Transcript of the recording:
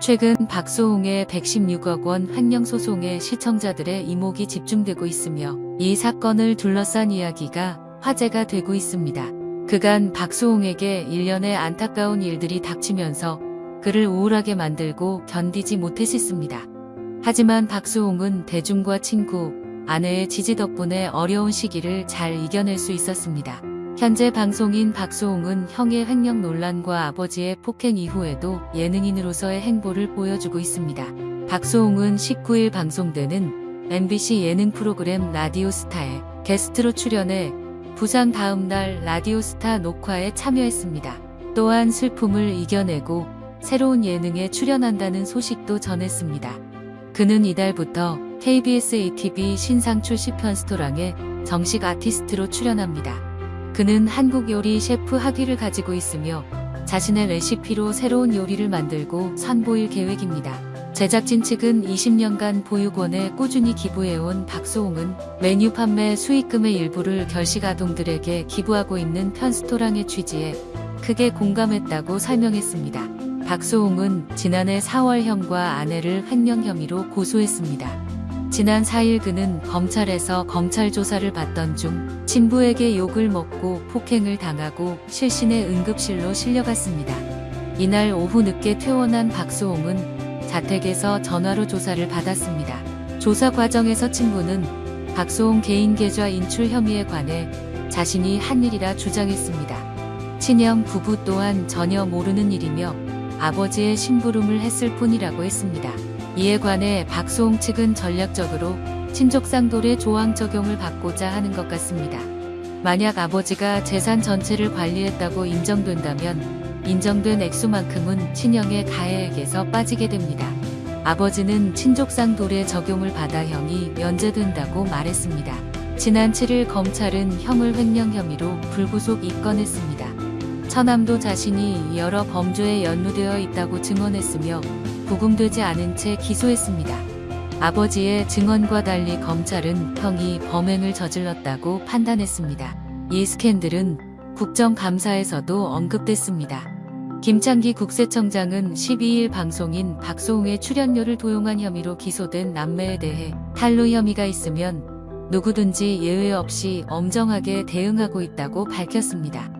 최근 박수홍의 116억 원 횡령 소송에 시청자들의 이목이 집중되고 있으며 이 사건을 둘러싼 이야기가 화제가 되고 있습니다. 그간 박수홍에게 일련의 안타까운 일들이 닥치면서 그를 우울하게 만들고 견디지 못했었습니다. 하지만 박수홍은 대중과 친구, 아내의 지지 덕분에 어려운 시기를 잘 이겨낼 수 있었습니다. 현재 방송인 박수홍은 형의 횡령 논란과 아버지의 폭행 이후에도 예능인으로서의 행보를 보여주고 있습니다. 박수홍은 19일 방송되는 MBC 예능 프로그램 라디오스타에 게스트로 출연해 부상 다음 날 라디오스타 녹화에 참여했습니다. 또한 슬픔을 이겨내고 새로운 예능에 출연한다는 소식도 전했습니다. 그는 이달부터 KBS ATV 신상 출 시 편스토랑에 정식 아티스트로 출연합니다. 그는 한국 요리 셰프 학위를 가지고 있으며 자신의 레시피로 새로운 요리를 만들고 선보일 계획입니다. 제작진 측은 20년간 보육원에 꾸준히 기부해온 박소홍은 메뉴 판매 수익금의 일부를 결식 아동들에게 기부하고 있는 편스토랑의 취지에 크게 공감했다고 설명했습니다. 박소홍은 지난해 4월 형과 아내를 횡령 혐의로 고소했습니다. 지난 4일 그는 검찰에서 검찰 조사를 받던 중 친부에게 욕을 먹고 폭행을 당하고 실신의 응급실로 실려갔습니다. 이날 오후 늦게 퇴원한 박수홍은 자택에서 전화로 조사를 받았습니다. 조사 과정에서 친부는 박수홍 개인 계좌 인출 혐의에 관해 자신이 한 일이라 주장했습니다. 친형 부부 또한 전혀 모르는 일이며 아버지의 심부름을 했을 뿐이라고 했습니다. 이에 관해 박수홍 측은 전략적으로 친족상돌의 조항 적용을 받고자 하는 것 같습니다. 만약 아버지가 재산 전체를 관리했다고 인정된다면 인정된 액수만큼은 친형의 가해액에서 빠지게 됩니다. 아버지는 친족상돌의 적용을 받아 형이 면제된다고 말했습니다. 지난 7일 검찰은 형을 횡령 혐의로 불구속 입건했습니다. 처남도 자신이 여러 범죄에 연루되어 있다고 증언했으며 구금되지 않은 채 기소했습니다. 아버지의 증언과 달리 검찰은 형이 범행을 저질렀다고 판단했습니다. 이 스캔들은 국정감사에서도 언급됐습니다. 김창기 국세청장은 12일 방송인 박소홍의 출연료를 도용한 혐의로 기소된 남매에 대해 탈루 혐의가 있으면 누구든지 예외 없이 엄정하게 대응하고 있다고 밝혔습니다.